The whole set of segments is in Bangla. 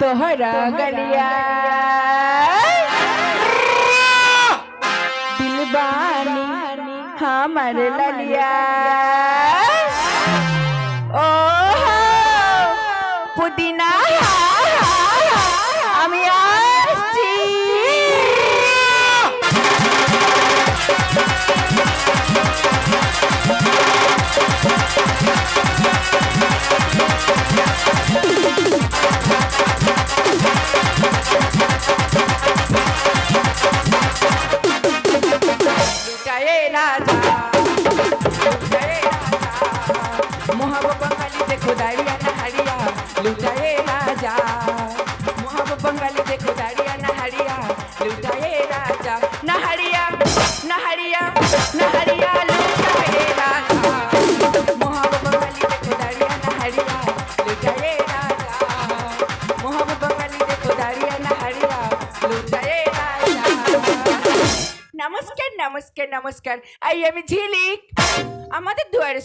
তোহরা গলিয়া। দিলবানি আমার লালিয়া। ও পুদিনা আমি আসছি। Thank লুটায়ে রাজা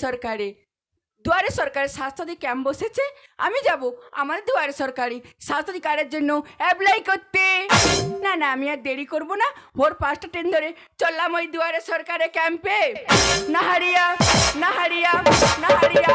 সরকারি। দুয়ারে সরকারের স্বাস্থ্যসাথী ক্যাম্প বসেছে, আমি যাব আমার দুয়ারে সরকারি স্বাস্থ্যসাথী কার্ডের জন্য অ্যাপ্লাই করতে। না না, আমি আর দেরি করব না, ভোর পাঁচটা ট্রেন ধরে চললাম ওই দুয়ারে সরকারের ক্যাম্পে। নাহারিয়া নাহারিয়া নাহারিয়া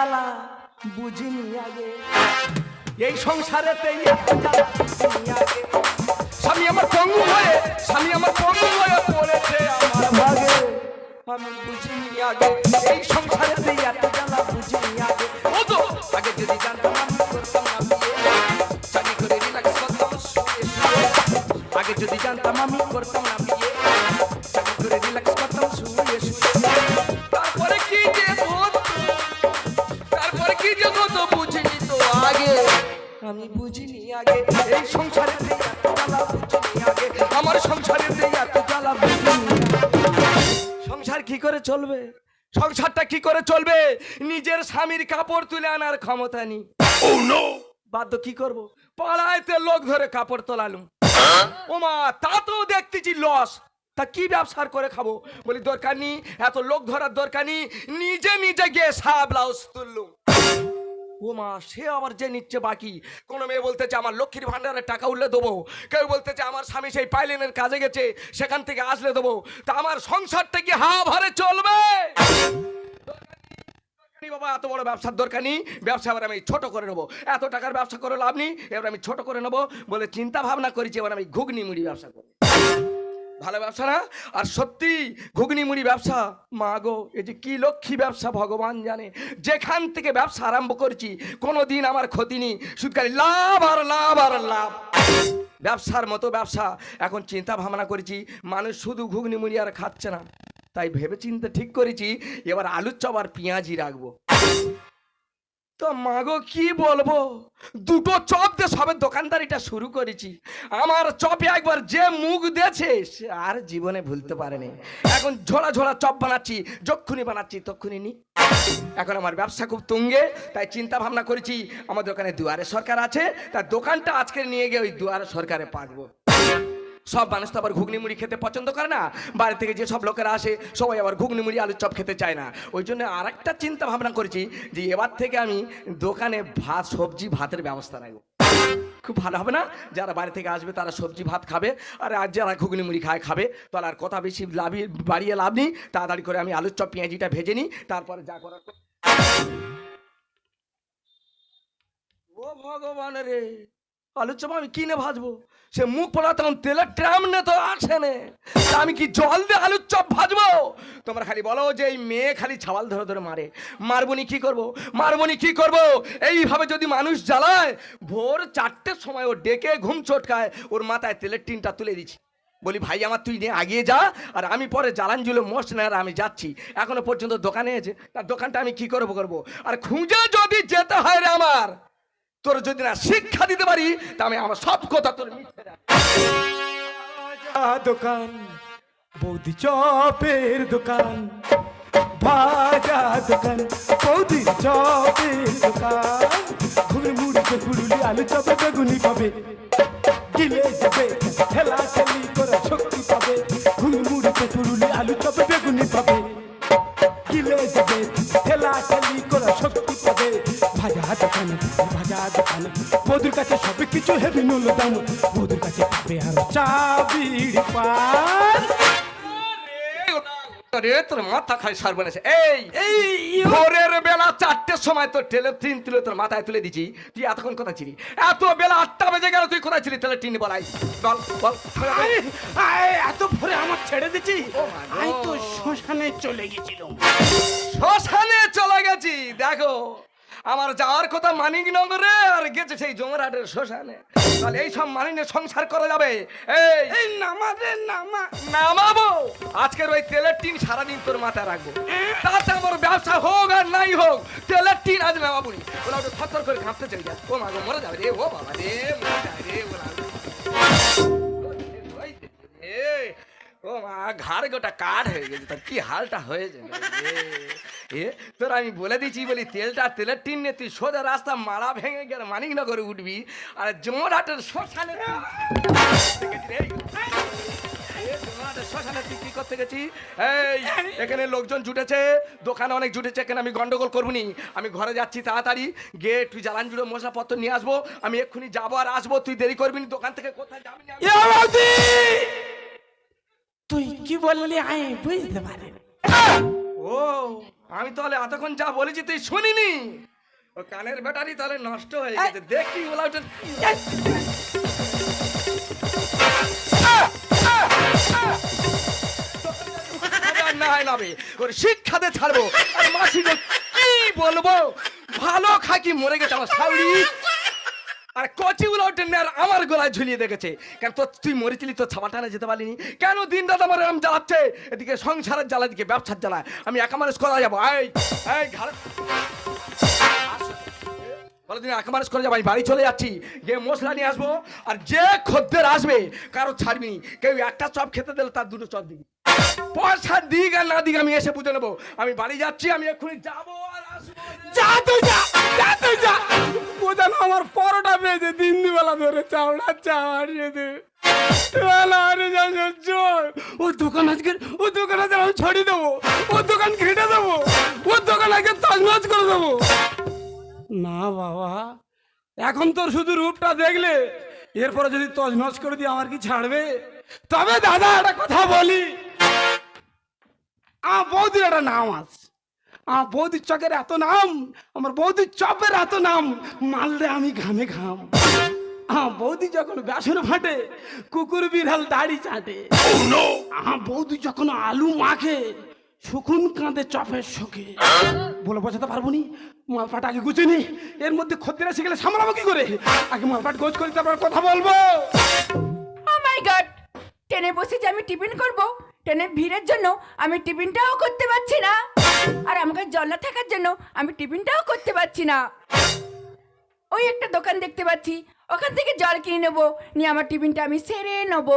জ্বালা বুঝিনি আগে। এই আগে। স্বামী আমার পঙ্গু হয়ে, স্বামী আমার পঙ্গু হয়ে পড়েছে আমার ভাগে আমি বুঝিনি আগে, এই সংসারেতে নিজের স্বামীর কাপড় তুলে আনার ক্ষমতা নেই। বাধ্য কি করব? পাড়াইতে লোক ধরে কাপড় তোলালুম। ওমা তা তো দেখতেছি লস। তা কি ব্যবসার করে খাব? বলি দরকার নেই এত লোক ধরার দরকার নেই নিজে নিজে গিয়ে সা ব্লাউজ তুললুম। ও মা সে আবার যে নিচ্ছে বাকি। কোনো মেয়ে বলতেছে আমার লক্ষ্মীর ভান্ডারের টাকা উঠলে দেবো। কেউ বলতেছে আমার স্বামী সেই পাইলেনের কাজে গেছে সেখান থেকে আসলে দেবো। তা আমার সংসারটা কি হা ভরে চলবে? বাবা, এত বড় ব্যবসার দরকার নেই, ব্যবসা এবার আমি ছোট করে নেব। এত টাকার ব্যবসা করে লাভ নেই, এবার আমি ছোট করে নেব বলে চিন্তা ভাবনা করেছি, এবার আমি ঘুগনি মুড়ি ব্যবসা করব। ভালো ব্যবসা না? আর সত্যি ঘুগনি মুড়ি ব্যবসা, মা গো এই যে কি লক্ষ্মী ব্যবসা, ভগবান জানে। যেখান থেকে ব্যবসা আরম্ভ করেছি কোনো দিন আমার ক্ষতি নেই। শুধু লাভ আর লাভ আর লাভ। ব্যবসার মতো ব্যবসা, এখন চিন্তা ভাবনা করেছি, মানুষ শুধু ঘুগনি মুড়ি আর খাচ্ছে না। তাই ভেবে চিন্তে ঠিক করেছি, এবার আলুর চপ আর পেঁয়াজি রাখব। তো মাগো, কি বলব? দুটো চপ দিয়ে সবে দোকানদারিটা শুরু করেছি। আমার চপে একবার যে মুখ দিয়েছে, সে আর জীবনে ভুলতে পারেনি। এখন ঝোড়া ঝোড়া চপ বানাচ্ছি, যক্ষুনি বানাচ্ছি, তক্ষুনি নি। এখন আমার ব্যবসা খুব তুঙ্গে, তাই চিন্তা ভাবনা করেছি আমার দোকানে দুয়ারে সরকার আছে তার দোকানটা আজকে নিয়ে গিয়ে ওই দুয়ারে সরকারে পাঠবো। সব মানুষ তো আবার ঘুগনি মুড়ি খেতে পছন্দ করে না? বাইরে থেকে যে সব লোকেরা আসে, সবাই আবার ঘুগনি মুড়ি, আলুর চপ খেতে চায় না। ওই জন্য আর একটা চিন্তা ভাবনা করেছি যে এবার থেকে আমি দোকানে ভাত, সবজি, ভাতের ব্যবস্থা রাখব। খুব ভালো হবে না? যারা বাইরে থেকে আসবে তারা সবজি, ভাত খাবে, আর আর যারা ঘুগনি মুড়ি খায় খাবে, তাহলে আর কথা বেশি লাভই, বাড়িয়ে লাভ নেই। তাড়াতাড়ি করে আমি আলুর চপ, পেঁয়াজিটা ভেজে নিই, তারপরে যা করার কর- ও ভগবান রে! আলুর চপ আমি কিনে ভাজবো? সে মুখ পড়া তখন তেলের ট্রাম নে তো আসে নে। আমি কি জল দিয়ে আলুর চপ ভাজবো? তোমরা খালি বলো যে এই মেয়ে খালি ছাওয়াল ধরে ধরে মারে। মারবনি কি করব? মারবনি কি করব? এইভাবে যদি মানুষ জ্বালায়, ভোর চারটের সময় ও ডেকে ঘুম চটকায়, ওর মাথায় তেলের টিনটা তুলে দিচ্ছি। বলি, ভাই আমার তুই নিয়ে আগিয়ে যা, আর আমি পরে জ্বালান জুলে মোষ নেয় আমি যাচ্ছি। এখনও পর্যন্ত দোকানে আছে। তার দোকানটা আমি কি করব করব? আর খুঁজে যদি যেতে হয় রে আমার তোর যদি না শিক্ষা দিতে পারি তা আমি আমার সব কথা তোর দোকান, বৌদি চপের দোকান, ভাজা দোকান, বৌদি চপের দোকান। ঘুরে মুড়িতে পুরুলি আলু চপে বেগুনি পাবে। গিলে যাবে ঠেলা ঠেলি করে শক্তি পাবে। ঘুরে মুড়িতে পুরুলি আলু চপে বেগুনি পাবে। গিলে যাবে ঠেলা ঠেলি করে শক্তি পাবে। ভাজা দোকান ভাজা দোকান। বৌদির কাছে সব কিছু হেভি নুল দাম। বৌদির কাছে পাবে আর চা বিড়ি পান। রে তোর মাথা খাই এই এই ভোরের বেলা চারটের সময় তোর টেলে তুলে তোর মাথায় তুলে দিছি তুই এতক্ষণ ছিলি? এত বেলা আটটা বেজে গেল তুই কোথায় ছিলি তাহলে টিন বলাই বল এত ভোরে আমার ছেড়ে। আমি তো শ্মশানে চলে গেছিলাম। শ্মশানে চলে গেছি দেখো। আমার যাওয়ার কথা মানিকনগরে আর গেছে সেই জমরাটের শ্মশানে। তাহলে এই সব মানিনে সংসার করা যাবে? এই নামাজে নামা নামাবো। আজকের ওই তেলের টিন সারাদিন তোর মাথায় রাখব। তাতে আমার ব্যবসা হোক আর নাই হোক তেলের টিন আজ নামাবো নি ওরা ওটা থরথর করে ঘামতে চলে যায় ও মাগো মরে যাবে রে ও বাবা রে মরে যাবে রে ওরা ও মা, ঘাড় গোটা কাঠ হয়ে গেছে তোর কি হালটা হয়েছে? এ তোর আমি বলে দিচ্ছি বলি, তেলটা তেলের টিন নিয়ে তুই সোজা রাস্তা মারা ভেঙে গেলে মানিকনগরে উঠবি, আর জমরাটের শ্মশানে? শ্মশানে তুই কি করতে গেছি এই, এখানে লোকজন জুটেছে, দোকানে অনেক জুটেছে, এখানে আমি গন্ডগোল করব নি আমি ঘরে যাচ্ছি তাড়াতাড়ি, গিয়ে তুই জ্বালান জুড়ে মশলাপত্র নিয়ে আসব, আমি এক্ষুনি যাব আর আসব, তুই দেরি করবি না, দোকান থেকে কোথায় যাবি না! তুই কি বললি আমি বুঝতে পারি ও আমি তাহলে এতক্ষণ যা বলেছি তুই শুনিনি? ও কানের ব্যাটারি তাহলে নষ্ট হয়ে গেছে। দেখি ওলা ওটা না ওর শিক্ষাতে ছাড়বো। আর মাসি কি বলব? ভালো খাকি মরে গেছে আমার শাউরি। আর কচি উলাউটেন আর আমার গলায় ঝুলিয়ে দেখেছে। কেন তোর তুই মরেছিলি, তোর ছাপা টানে যেতে পারিনি? কেন দিন রাত আমার এরম জ্বালাচ্ছে? এদিকে সংসারের জ্বালা, এদিকে ব্যবসার জ্বালা। আমি একা মানুষ করা যাব। এই এই বলে দিন একা মানুষ করে যাব, আমি বাড়ি চলে যাচ্ছি। গিয়ে মশলা নিয়ে আসব আর যে খদ্দের আসবে, কারও ছাড়বি কেউ একটা চপ খেতে দিলে তার দুটো চপ দিবি। পয়সা দিক আর না দিক আমি এসে বুঝে নেব। আমি বাড়ি যাচ্ছি, আমি এক্ষুনি যাব। যা যা যা যা বোঝানো আমার পরোটা পেয়েছে তিন বেলা ধরে চাওড়া চাওয়ার সাথে ও দোকান আজকে, ও আজকে ছড়িয়ে দেবো। ও দোকান দেবো। ও দোকান তজনজ করে দেবো। না বাবা, এখন শুধু রূপটা দেখলে, এরপরে যদি তজনজ করে দিয়ে আমার কি ছাড়বে? তবে দাদা একটা কথা বলি। আমার একটা নাম আছে। আমার বৌদির চকের এত নাম, আমার বৌদির চপের এত নাম, মারলে আমি ঘামে ঘাম। আমার বৌদি যখন বেসন ফাটে, কুকুর বিড়াল দাড়ি চাটে। আমার বৌদি যখন আলু মাখে, শুকুন কাঁদে চপের শোকে। বলে বোঝাতে পারব নি, মালপাট আগে গুছিনি এর মধ্যে খদ্দের এসে গেলে সামলাবো কি করে? আগে মালপাট গোছ করে তারপর কথা বলব। গড ট্রেনে বসে যে আমি টিফিন করব ট্রেনের ভিড়ের জন্য আমি টিফিনটাও করতে পারছি না। আর আমাকে জল না থাকার জন্য আমি টিফিনটাও করতে পারছি না। ওই একটা দোকান দেখতে পাচ্ছি। ওখান থেকে জল কিনে নেব। নিয়ে আমার টিফিনটা আমি সেরে নেব।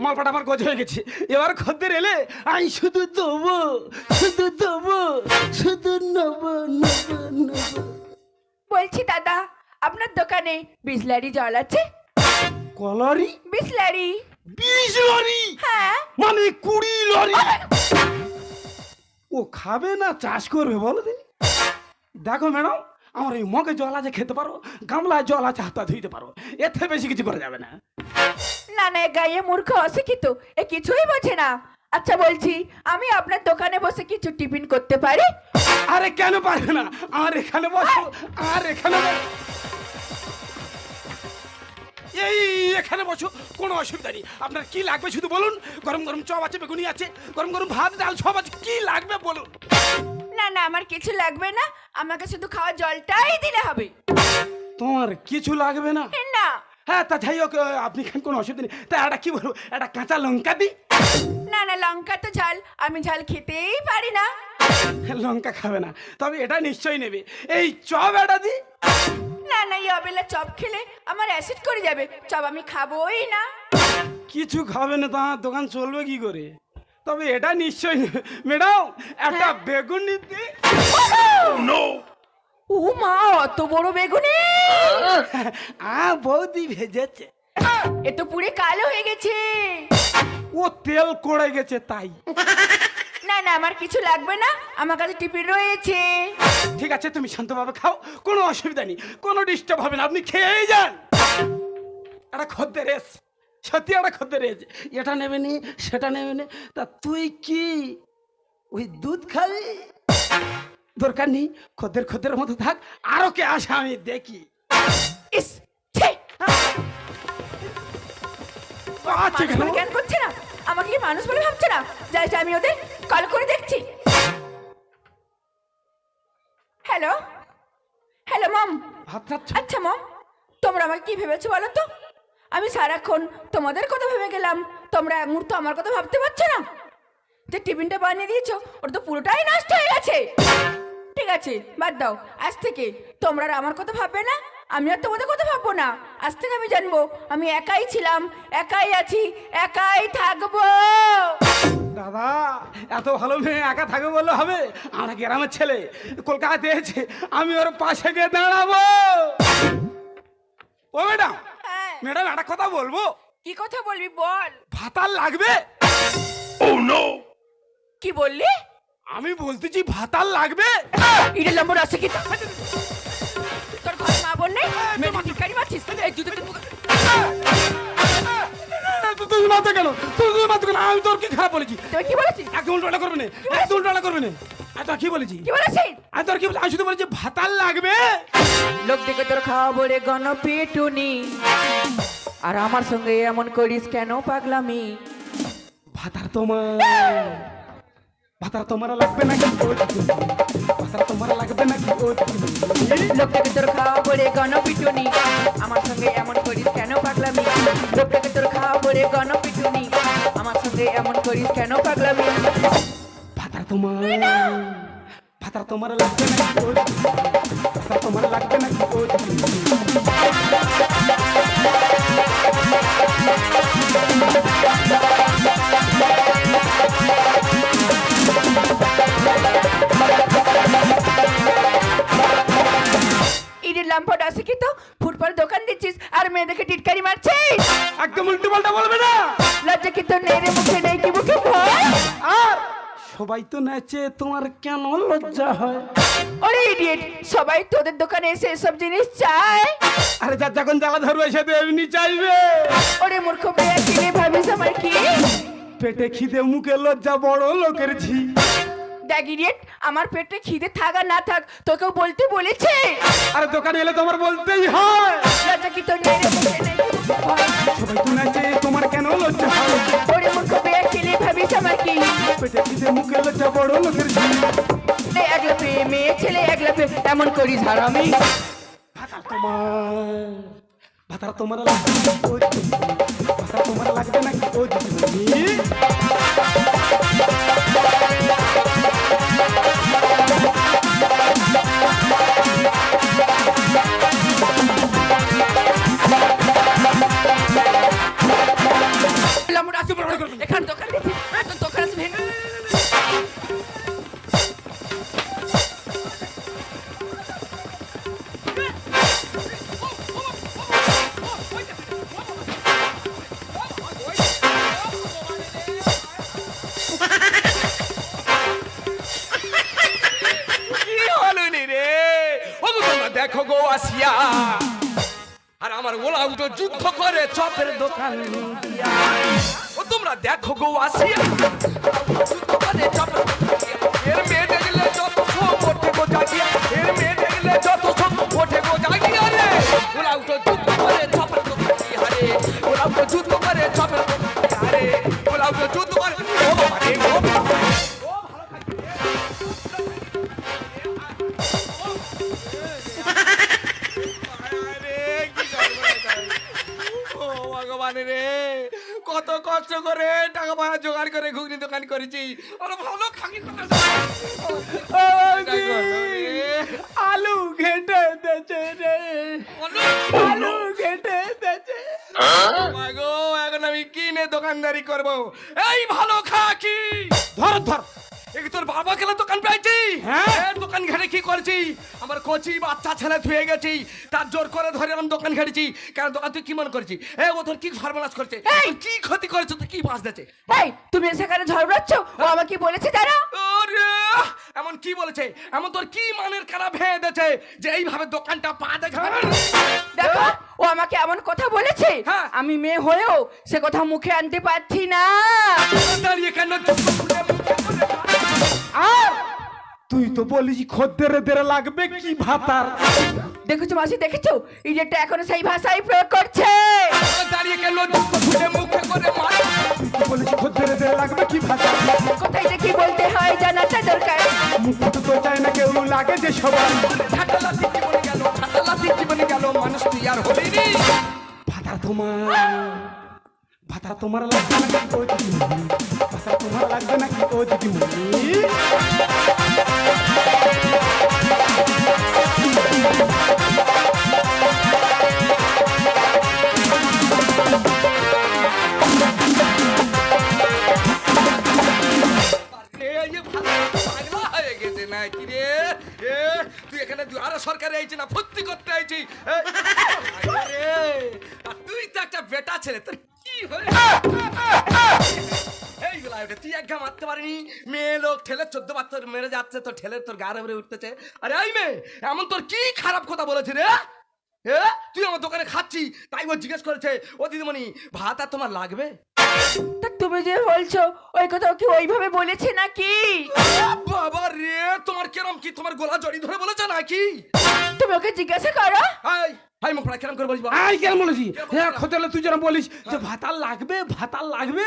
মালপাট আমার গোছ হয়ে গেছে। এবার খদ্দের এলে আমি শুধু দেবো শুধু দেবো শুধু নেব নেব নেব। বলছি দাদা আপনার দোকানে বিসলারি জল আছে? কলারি? বিসলারি। বিশ লরি হ্যাঁ। মানে কুড়ি লরি। ও খাবে না চাষ করবে বলো দিন। দেখো ম্যাডাম আমার এই মগে জল আছে খেতে পারো গামলায় জল আছে হাতা ধুইতে পারো এর থেকে বেশি কিছু করা যাবে না। না না গায়ে মূর্খ অশিক্ষিত এ কিছুই বোঝে না। আচ্ছা বলছি আমি আপনার দোকানে বসে কিছু টিফিন করতে পারি? আরে কেন পারবে না? আর এখানে বসো আর এখানে বসো। এই এখানে বসো কোনো অসুবিধা নেই। আপনার কি লাগবে শুধু বলুন? গরম গরম চপ আছে বেগুনি আছে গরম গরম ভাত ডাল সব আছে। কি লাগবে বলুন? না না আমার কিছু লাগবে না। আমাকে শুধু খাওয়া জলটাই দিলে হবে। তোমার কিছু লাগবে না? না। হ্যাঁ তা যাই হোক আপনি খান কোনো অসুবিধা নেই। তা একটা কি বলব? একটা কাঁচা লঙ্কা দি না না লঙ্কা তো ঝাল। আমি ঝাল খেতেই পারি না। লঙ্কা খাবে না। তবে এটা নিশ্চয়ই নেবে। এই চপ এটা দি না না এই অবেলা চপ খেলে আমার অ্যাসিড করে যাবে। চপ আমি খাবোই না। কিছু খাবে না তোমার দোকান চলবে কি করে? তবে এটা নিশ্চয়ই। ম্যাডাম একটা বেগুন নিতে। ও মা অত বড় বেগুনি! আ বৌদি ভেজেছে। এ তো পুরে কালো হয়ে গেছে। ও তেল কড়ে গেছে তাই। না না আমার কিছু লাগবে না। আমার কাছে টিফিন রয়েছে। ঠিক আছে তুমি শান্তভাবে খাও। কোনো অসুবিধা নেই। কোনো ডিস্টার্ব হবে না। আপনি খেয়েই যান। একটা খদ্দের এস। সত্যি একটা খদ্দের এস। এটা নেবে নি সেটা নেবে নি। তা তুই কি? ওই দুধ খাবি? দরকার নেই। খদ্দের খদ্দের মতো থাক। আরও কে আসে আমি দেখি। ইস ছি! আচ্ছা কেন করছে না? আমাকে কি মানুষ বলে ভাবছে না? যাই আমি ওদের কল করে দেখছি। হ্যালো হ্যালো মম আচ্ছা মম তোমরা আমাকে কি ভেবেছো বলো তো? আমি সারাক্ষণ তোমাদের কথা ভেবে গেলাম। তোমরা এক মুহূর্ত আমার কথা ভাবতে পারছ না? যে টিফিনটা বানিয়ে দিয়েছ ওটা তো পুরোটাই নষ্ট হয়ে গেছে। ঠিক আছে বাদ দাও। আজ থেকে তোমরা আর আমার কথা ভাববে না। আমি আর তোমাদের কথা ভাববো না। আজ থেকে আমি জানব আমি একাই ছিলাম একাই আছি একাই থাকব। দাদা এত ভালো মেয়ে একা থাকবে বললে হবে? আমরা গ্রামের ছেলে কলকাতাতে এসেছে আমি ওর পাশে গিয়ে দাঁড়াবো। ও ম্যাডাম হ্যাঁ। ম্যাডাম একটা কথা বলব? কি কথা বলবি বল। ভাতার লাগবে? কি বললি? আমি বলতেছি ভাতার লাগবে? ইডের নম্বর আছে কি? আমি তোর কি খারাপ বলেছি? তুমি কি বলেছিস একদম উল্টো করবে না। একদম উল্টো করবে না। আমি তোর কি বলেছি? কি বলেছিস আমি তোর কি বলেছি? আমি শুধু বলেছি ভাতার লাগবে। লোক দেখে তোর খাওয়া বলে গণ আর আমার সঙ্গে এমন করিস কেন পাগলামি? ভাতার তোমার। ভাতার তোমার লাগবে নাকি ভাতার তোমার লাগবে নাকি দিদি? লোক দেখে তোর গণ পিটুনি আমার সঙ্গে এমন করিস কেন পাগলামি? লোক দেখে তোর খাওয়া বলে গণ এমন করিস কেন পাগলামি? ভাতার তোমার ভাতার তোমার লাগবে ও তোমার লাগবে দিদি? ইডির লাম্পট আছে কি তো ফুটবল দোকান দিচ্ছিস আর মেয়ে দেখে টিটকারি মারছিস। একদম উল্টো পাল্টা বলবে না! সবাই তো নাচে তোমার কেন লজ্জা হয়? ওরে ইডিয়েট সবাই তোদের দোকানে এসে এসব জিনিস চায়। আরে যার যখন জ্বালা ধরবে সে তো এমনি চাইবে। ওরে মূর্খ মেয়ে কি রে ভাবিস আমার কি? পেটে খিদে মুখে লজ্জা বড় লোকের ঝি। দেখ ইডিয়েট আমার পেটে খিদে থাক আর না থাক তোকেও বলতে বলেছে। আরে দোকানে এলে তোমার বলতেই হয়। লজ্জা কি তোর নেই? সবাই তো নাচে তোমার কেন লজ্জা হয়? আমার কি পেটে খিদে মুখে লজ্জা বড় লোকের ঝি একলা পেয়ে মেয়ে ছেলে একলা পেয়ে এমন ভাতার তোমার লাগবে নাকি ও দিদি? দোকান ঘেটে কি করেছি? আমার কচি বাচ্চা ছেলে ধুয়ে গেছি। তার জোর করে ধরে আমি দোকান ঘেটেছি কেন দোকান তুই কি মনে করছিস? এ ও তোর কি সর্বনাশ করছে! কি ক্ষতি করেছে? তুই কি বাস দিয়েছে? এই তুমি সেখানে ঝগড়াচ্ছ ও আমাকে বলেছে জানো? এমন কি বলেছে? এমন তোর কি মানের কারা ভেঙে দিয়েছে যে এইভাবে দোকানটা পা দেখাবে দেখো ও আমাকে এমন কথা বলেছে। হ্যাঁ। আমি মেয়ে হয়েও সে কথা মুখে আনতে পারছি না। দাঁড়িয়ে কেন? আর তুই তো বলিস খদ্দের দেরে লাগবে কি ভাতার? দেখেছ মাসি দেখেছ? ইডিয়েটটা এখনও সেই ভাষাই প্রয়োগ করছে। দাঁড়িয়ে কেন চুপ করে মুখে করে মার? তুই বলিস খদ্দের দেরে লাগবে কি ভাতার? কোথায় কি বলতে হয় জানাটা দরকার। মুখ তো চায় না কেউ লাগে যে সবার। ঠাটালা জীবনে গেল ঠাটালা জীবনে গেল মানুষ তুই আর হলি নি। ভাতার তোমার। ভাতার তোমার লাগবে দিদিমণি ভাতার তোমার লাগবে নাকি ও দিদিমণি তুই এখানে দুয়ারা সরকারে আইছি না ফুর্তি করতে আইছি আর তুই তো একটা বেটা ছেলে তোর তুই এক ঘা মারতে পারিনি মেয়ে লোক ঠেলে চোদ্দ পাত্তর মেরে যাচ্ছে তোর ঠেলে তোর গাড়ে উপরে উঠতেছে আরে এই মেয়ে এমন তোর কি খারাপ কথা বলেছে রে তুই আমার দোকানে খাচ্ছি তাই ও জিজ্ঞেস করেছে ও দিদিমণি ভাত আর তোমার লাগবে তা তুমি যে বলছো ওই কথা কি ওইভাবে বলেছে নাকি? বাবা রে তোমার কেরম কি? তোমার গোলা জড়ি ধরে বলেছে নাকি? তুমি ওকে জিজ্ঞাসা করো। হাই হাই মুখ পড়া কেরম করে বলিস বাবা? আই কেন বলেছি? হ্যাঁ খোঁজলে তুই যেন বলিস যে ভাতার লাগবে ভাতার লাগবে?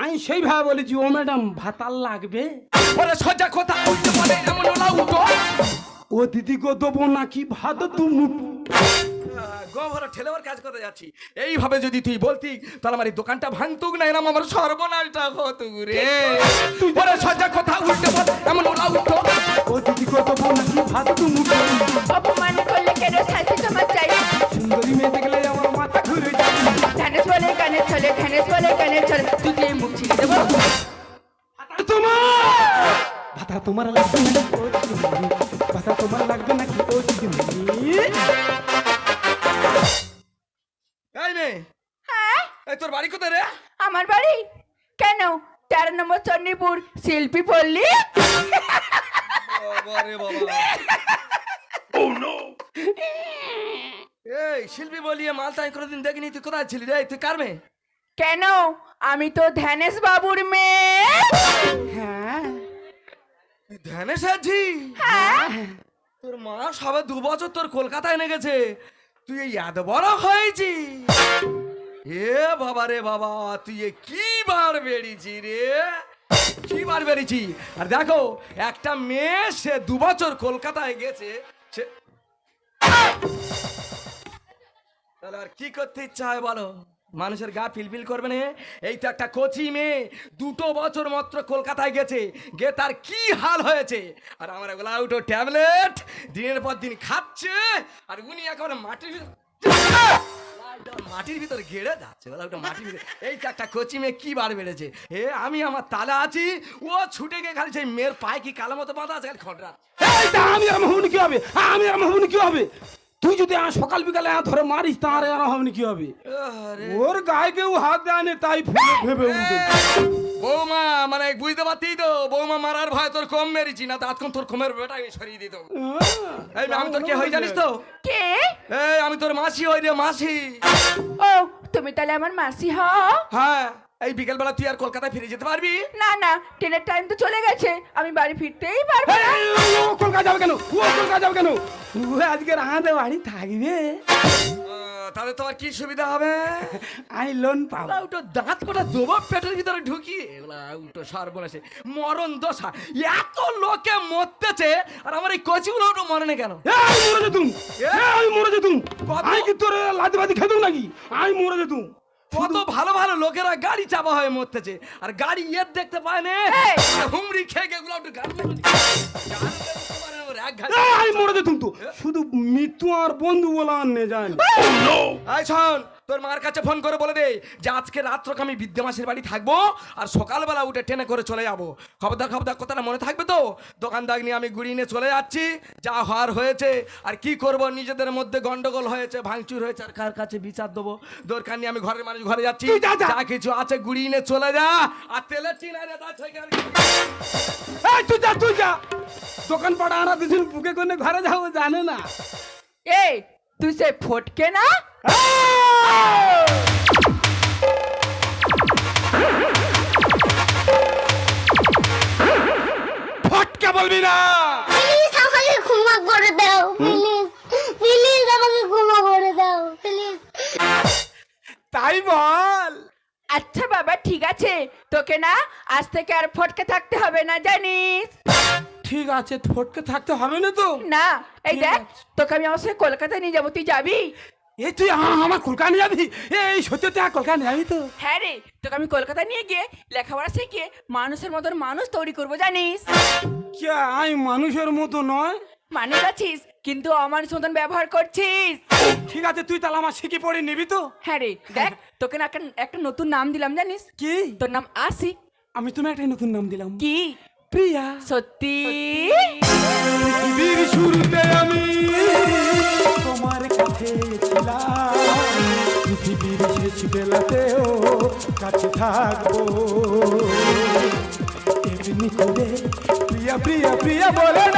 আমি সেইভাবে বলেছি ও ম্যাডাম ভাতার লাগবে? ওরে সোজা কথা বলে এমন ওলা উল্টো ও দিদি গো দেবো নাকি ভাত তুমি গোবর ঠেলেবার কাজ করতে যাচ্ছি। এইভাবে যদি তুই বলতি তাহলে আমার এই দোকানটা ভাঙতুক না এরম আমার সর্বনাশটা রে। ওরে সোজা কথা উল্টো বল এমন ওলা উল্টো। ও দিদি নাকি ভাত তুমি অপমান করলে কেন শান্তি তোমার চাই? সুন্দরী মেয়ে দেখলে আমার মাথা ঘুরে যায়। ধ্যানেশ বলে ছলে ধ্যানেশ বলে কানের ছলে তুই কি মুখ ছিঁড়ে দেবো? ভাতা তোমার! ভাতা তোমার লাগবে নাকি? ও দিদিমণি ভাতা তোমার লাগবে নাকি? ও দিদিমণি এই মেয়ে। হ্যাঁ? এই তোর বাড়ি কোথায় রে? আমার বাড়ি? কেন? তেরো নম্বর চন্ডীপুর শিল্পী পল্লী? বাবা। রে বাবা এই শিল্পী বলিয়ে মালটাই কোনোদিন দেখিনি। তুই কোথায় ছিলি রে? তুই কার মেয়ে? কেন? আমি তো ধ্যানেশ বাবুর মেয়ে। হ্যাঁ? তুই ধ্যানে সাজি হ্যাঁ? তোর মা সবে দু বছর তোর কলকাতায় এনে গেছে। তুই এত বড় হয়েছি এ বাবা রে বাবা, তুই কি বার বেরিয়েছি রে? কি বার বেরিয়েছি? আর দেখো, একটা মেয়ে, সে দু বছর কলকাতায় গেছে তাহলে আর কি করতে ইচ্ছা হয় বলো? মানুষের গা ফিলফিল করবে না? এই তো একটা কচি মেয়ে, দুটো বছর মাত্র কলকাতায় গেছে গে তার কি হাল হয়েছে? আর আমার এগুলো ট্যাবলেট দিনের পর দিন খাচ্ছে, আর উনি একেবারে মাটির মাটির ভিতর ঘেড়ে যাচ্ছে ওটা মাটির ভিতরে এই তো একটা কচি মেয়ে কি বার বেড়েছে? এ, আমি আমার তালে আছি, ও ছুটে গিয়ে খালি সেই মেয়ের পায়ে কি কালো মতো বাঁধা আছে, খালি খটরা আমি আর হুন কি হবে? আমি আর হুন কি হবে? তুই যদি সকাল বিকালে ধরে মারিস তার আর হবনি কি হবে? ওর গায়ে কেউ হাত দেয় না তাই ভেবে বৌমা মানে বুঝতে পারতেই তো বৌমা মারার ভয় তোর কম মেরেছি না তো আজকাল তোর কমের বেটা আমি সরিয়ে দিত এই আমি তোর কে হই জানিস তো? কে? এই আমি তোর মাসি হই রে মাসি। ও তুমি তাহলে আমার মাসি হও। হ্যাঁ। এই বিকেলবেলা তুই আর কলকাতায় ফিরে যেতে পারবি? না না ট্রেনের টাইম তো চলে গেছে। আমি বাড়ি ফিরতেই পারব না। ও কলকাতা যাবে কেন? ও কলকাতা যাবে কেন? ও আজকে রাহাতে বাড়ি থাকবে। তাহলে তোমার কি সুবিধা হবে? আমি লোন পাবো। ওলা উটো দাঁত কটা দেবো পেটের ভিতরে ঢুকিয়ে। ওলা উটো সর্বনাশে। মরণ দশা। এত লোকে মরতেছে আর আমার এই কচিগুলো উটো মরে না কেন? এই, আমি মরে যেতুম। এই, আমি মরে যেতুম? আমি কি তোর লাদি বাদি খেতুম নাকি? আমি মরে যেতুম। কত ভালো ভালো লোকেরা গাড়ি চাপা হয়ে মরতেছে। আর গাড়ি ইয়ের দেখতে পায় না! হুমড়ি খেয়ে গেগুলো একটু গাড়ি মরে যেতুম তো। শুধু মৃত্যু আর বন্ধু বলা আর নে! যায় না। তোর মার কাছে ফোন করে বলে দে যে আজকে রাত্রকে আমি বিদ্যমাসের বাড়ি থাকব আর সকালবেলা উঠে ট্রেনে করে চলে যাব। খবরদার খবরদার কথাটা মনে থাকবে তো? দোকানদার নিয়ে আমি গুড়িয়ে নিয়ে চলে যাচ্ছি যা হওয়ার হয়েছে। আর কি করব? নিজেদের মধ্যে গন্ডগোল হয়েছে ভাঙচুর হয়েছে আর কার কাছে বিচার দেবো? দরকার নিয়ে আমি ঘরের মানুষ ঘরে যাচ্ছি। যা, কিছু আছে গুড়িয়ে নিয়ে চলে যা। আর তেলের রে তা তুই যা তুই যা। দোকান পাড়া আনা দুজন বুকে করে ঘরে যাব জানে না। এই তুই সে ফটকে না ফটকা বলবি না। প্লিজ আমাকে ক্ষমা করে দাও প্লিজ প্লিজ আমাকে ক্ষমা করে দাও প্লিজ তাই বল। আচ্ছা বাবা ঠিক আছে। তোকে না আজ থেকে আর ফটকে থাকতে হবে না জানিস? ঠিক আছে ফটকে থাকতে হবে না তো? না এই দেখ তোকে আমি আমার সঙ্গে কলকাতায় নিয়ে যাব। তুই যাবি? এই তুই আমার কলকাতা যাবি? এই সত্যি তুই কলকাতা যাবি তো? হ্যাঁ রে তোকে আমি কলকাতা নিয়ে গিয়ে লেখাপড়া শিখিয়ে মানুষের মতন মানুষ তৈরি করব জানিস? কে আমি মানুষের মতো নয়? মানুষ আছিস কিন্তু অমানুষ মতন ব্যবহার করছিস। ঠিক আছে তুই তাহলে আমার শিখে পড়ে নিবি তো? হ্যাঁ রে দেখ তোকে না একটা একটা নতুন নাম দিলাম জানিস? কি? তোর নাম আশিক। আমি তোমার একটা নতুন নাম দিলাম। কি? প্রিয়া। সত্যি? শুরুতে আমি পৃথিবীর শেষ বেলাতেও কাছে থাকব। এমনি করে প্রিয়া প্রিয়া প্রিয়া বলে